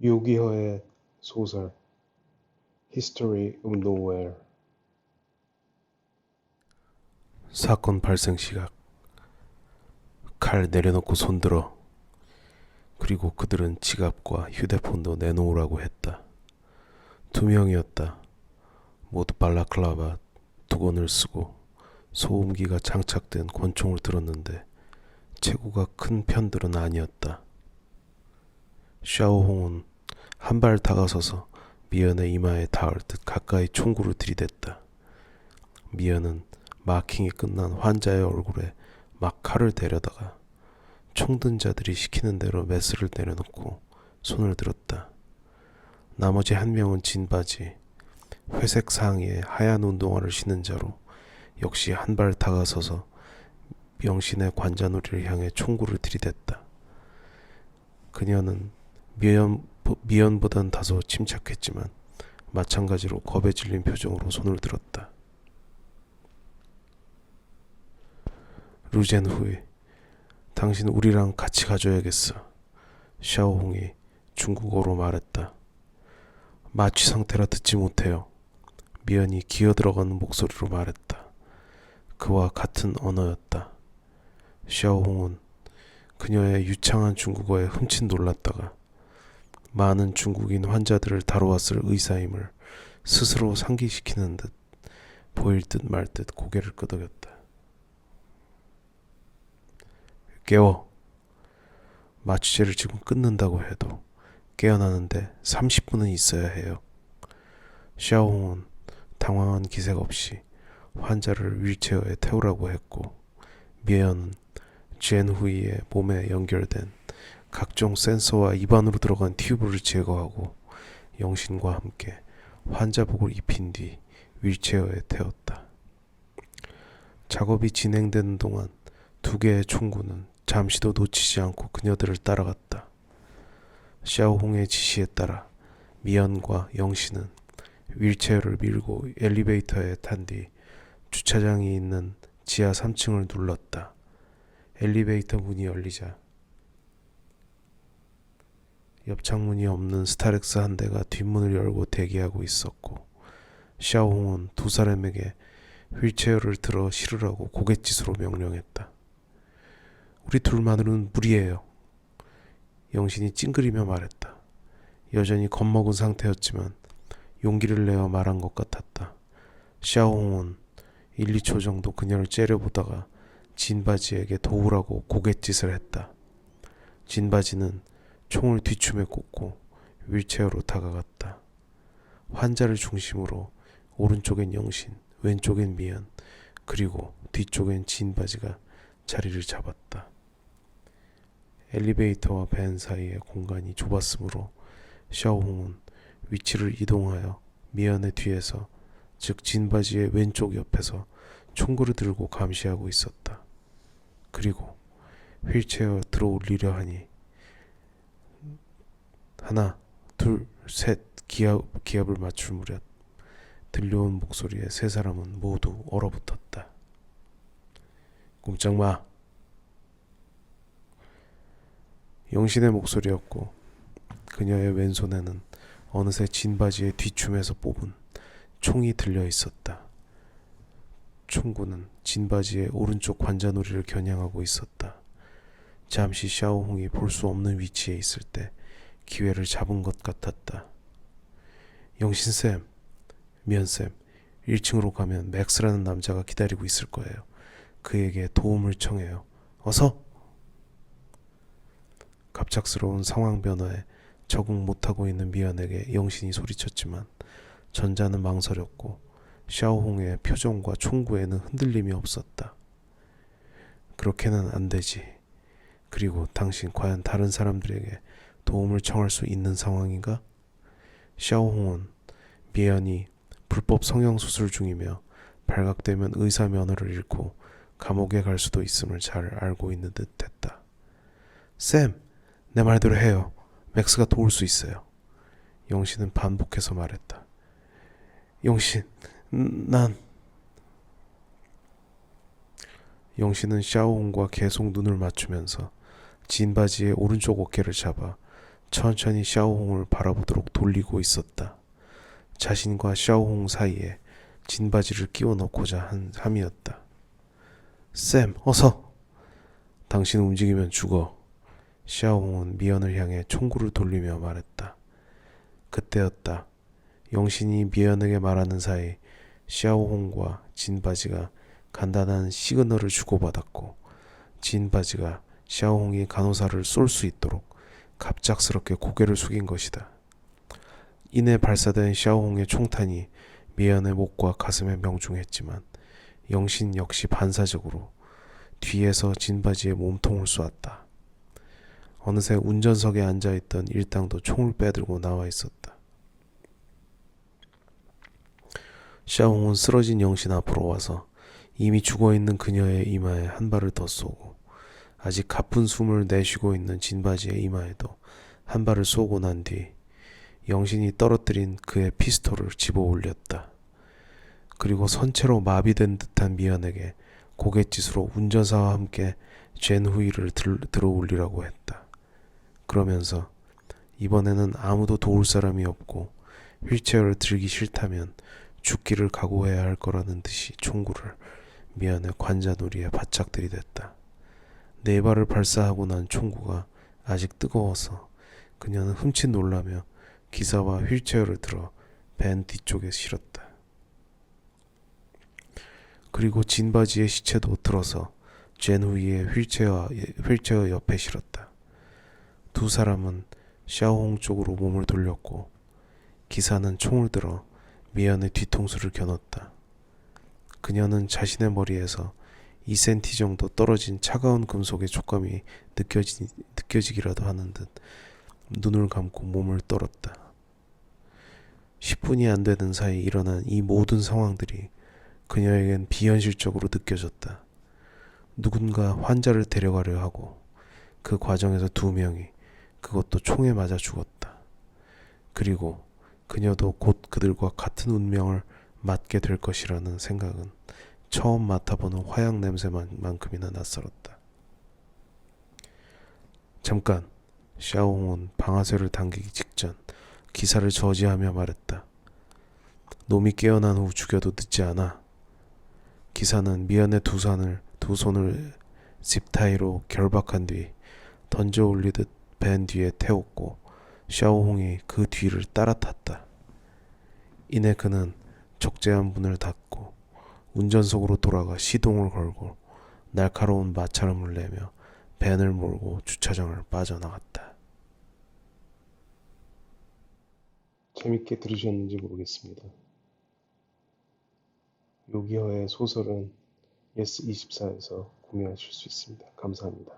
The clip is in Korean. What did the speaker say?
유기허의 소설 History of Nowhere 사건 발생 시각. 칼 내려놓고 손들어. 그리고 그들은 지갑과 휴대폰도 내놓으라고 했다. 두 명이었다. 모두 발라클라바 두건을 쓰고 소음기가 장착된 권총을 들었는데 체구가 큰 편들은 아니었다. 샤오홍은 한 발 다가서서 미연의 이마에 닿을 듯 가까이 총구를 들이댔다. 미연은 마킹이 끝난 환자의 얼굴에 막 칼을 대려다가 총든 자들이 시키는 대로 메스를 내려놓고 손을 들었다. 나머지 한 명은 진 바지, 회색 상의에 하얀 운동화를 신은 자로 역시 한 발 다가서서 명신의 관자놀이를 향해 총구를 들이댔다. 그녀는 미연, 미연보단 다소 침착했지만 마찬가지로 겁에 질린 표정으로 손을 들었다. 루젠 후이, 당신 우리랑 같이 가줘야겠어. 샤오홍이 중국어로 말했다. 마취 상태라 듣지 못해요. 미연이 기어 들어가는 목소리로 말했다. 그와 같은 언어였다. 샤오홍은 그녀의 유창한 중국어에 흠칫 놀랐다가 많은 중국인 환자들을 다뤄왔을 의사임을 스스로 상기시키는 듯 보일 듯 말 듯 고개를 끄덕였다. 깨워. 마취제를 지금 끊는다고 해도 깨어나는데 30분은 있어야 해요. 샤오홍은 당황한 기색 없이 환자를 윌체어에 태우라고 했고 미연은 젠 후이의 몸에 연결된 각종 센서와 입안으로 들어간 튜브를 제거하고 영신과 함께 환자복을 입힌 뒤 윌체어에 태웠다. 작업이 진행되는 동안 두 개의 총구는 잠시도 놓치지 않고 그녀들을 따라갔다. 샤오홍의 지시에 따라 미연과 영신은 윌체어를 밀고 엘리베이터에 탄 뒤 주차장이 있는 지하 3층을 눌렀다. 엘리베이터 문이 열리자 옆 창문이 없는 스타렉스 한 대가 뒷문을 열고 대기하고 있었고 샤오홍은 두 사람에게 휠체어를 들어 실으라고 고갯짓으로 명령했다. 우리 둘만으로는 무리예요. 영신이 찡그리며 말했다. 여전히 겁먹은 상태였지만 용기를 내어 말한 것 같았다. 샤오홍은 1, 2초 정도 그녀를 째려보다가 진바지에게 도우라고 고갯짓을 했다. 진바지는 총을 뒤춤에 꽂고 윌체어로 다가갔다. 환자를 중심으로 오른쪽엔 영신, 왼쪽엔 미연, 그리고 뒤쪽엔 진 바지가 자리를 잡았다. 엘리베이터와 밴 사이의 공간이 좁았으므로 샤오홍은 위치를 이동하여 미연의 뒤에서 즉 진바지의 왼쪽 옆에서 총구를 들고 감시하고 있었다. 그리고 휠체어 들어올리려 하니 하나, 둘, 셋 기합, 기합을 맞출 무렵 들려온 목소리에 세 사람은 모두 얼어붙었다. 꼼짝 마. 영신의 목소리였고 그녀의 왼손에는 어느새 진바지의 뒤춤에서 뽑은 총이 들려 있었다. 총구는 진바지의 오른쪽 관자놀이를 겨냥하고 있었다. 잠시 샤오홍이 볼 수 없는 위치에 있을 때 기회를 잡은 것 같았다. 영신쌤, 미연쌤, 1층으로 가면 맥스라는 남자가 기다리고 있을 거예요. 그에게 도움을 청해요. 어서! 갑작스러운 상황 변화에 적응 못하고 있는 미연에게 영신이 소리쳤지만 전자는 망설였고 샤오홍의 표정과 총구에는 흔들림이 없었다. 그렇게는 안 되지. 그리고 당신 과연 다른 사람들에게 도움을 청할 수 있는 상황인가? 샤오홍은 미연이 불법 성형수술 중이며 발각되면 의사 면허를 잃고 감옥에 갈 수도 있음을 잘 알고 있는 듯 했다. 쌤, 내 말대로 해요. 맥스가 도울 수 있어요. 영신은 반복해서 말했다. 영신, 난... 영신은 샤오홍과 계속 눈을 맞추면서 진 바지의 오른쪽 어깨를 잡아 천천히 샤오홍을 바라보도록 돌리고 있었다. 자신과 샤오홍 사이에 진 바지를 끼워 넣고자 한 함이었다. 쌤, 어서! 당신 움직이면 죽어. 샤오홍은 미연을 향해 총구를 돌리며 말했다. 그때였다. 영신이 미연에게 말하는 사이 샤오홍과 진바지가 간단한 시그널을 주고받았고 진바지가 샤오홍이 간호사를 쏠 수 있도록 갑작스럽게 고개를 숙인 것이다. 이내 발사된 샤오홍의 총탄이 미연의 목과 가슴에 명중했지만 영신 역시 반사적으로 뒤에서 진바지의 몸통을 쏘았다. 어느새 운전석에 앉아있던 일당도 총을 빼들고 나와 있었다. 샤옹은 쓰러진 영신 앞으로 와서 이미 죽어있는 그녀의 이마에 한 발을 더 쏘고 아직 가쁜 숨을 내쉬고 있는 진바지의 이마에도 한 발을 쏘고 난 뒤 영신이 떨어뜨린 그의 피스톨을 집어 올렸다. 그리고 선체로 마비된 듯한 미연에게 고갯짓으로 운전사와 함께 젠 후이를 들, 들어 올리라고 했다. 그러면서 이번에는 아무도 도울 사람이 없고 휠체어를 들기 싫다면 죽기를 각오해야 할 거라는 듯이 총구를 미연의 관자놀이에 바짝 들이댔다. 네 발을 발사하고 난 총구가 아직 뜨거워서 그녀는 흠칫 놀라며 기사와 휠체어를 들어 밴 뒤쪽에 실었다. 그리고 진 바지의 시체도 들어서 젠 후이의 휠체어, 휠체어 옆에 실었다. 두 사람은 샤오홍 쪽으로 몸을 돌렸고 기사는 총을 들어 미연의 뒤통수를 겨눴다. 그녀는 자신의 머리에서 2cm 정도 떨어진 차가운 금속의 촉감이 느껴지, 느껴지기라도 하는 듯 눈을 감고 몸을 떨었다. 10분이 안 되는 사이 일어난 이 모든 상황들이 그녀에겐 비현실적으로 느껴졌다. 누군가 환자를 데려가려 하고 그 과정에서 두 명이 그것도 총에 맞아 죽었다. 그리고 그녀도 곧 그들과 같은 운명을 맞게 될 것이라는 생각은 처음 맡아보는 화약 냄새만큼이나 낯설었다. 잠깐, 샤오홍은 방아쇠를 당기기 직전 기사를 저지하며 말했다. 놈이 깨어난 후 죽여도 늦지 않아. 기사는 미연의 두 손을 두 손을 짚타이로 결박한 뒤 던져 올리듯 밴 뒤에 태웠고 샤오홍이 그 뒤를 따라 탔다. 이내 그는 적재한 문을 닫고 운전석으로 돌아가 시동을 걸고 날카로운 마찰음을 내며 밴을 몰고 주차장을 빠져나갔다. 재밌게 들으셨는지 모르겠습니다. 요기허의 소설은 예스24에서 구매하실 수 있습니다. 감사합니다.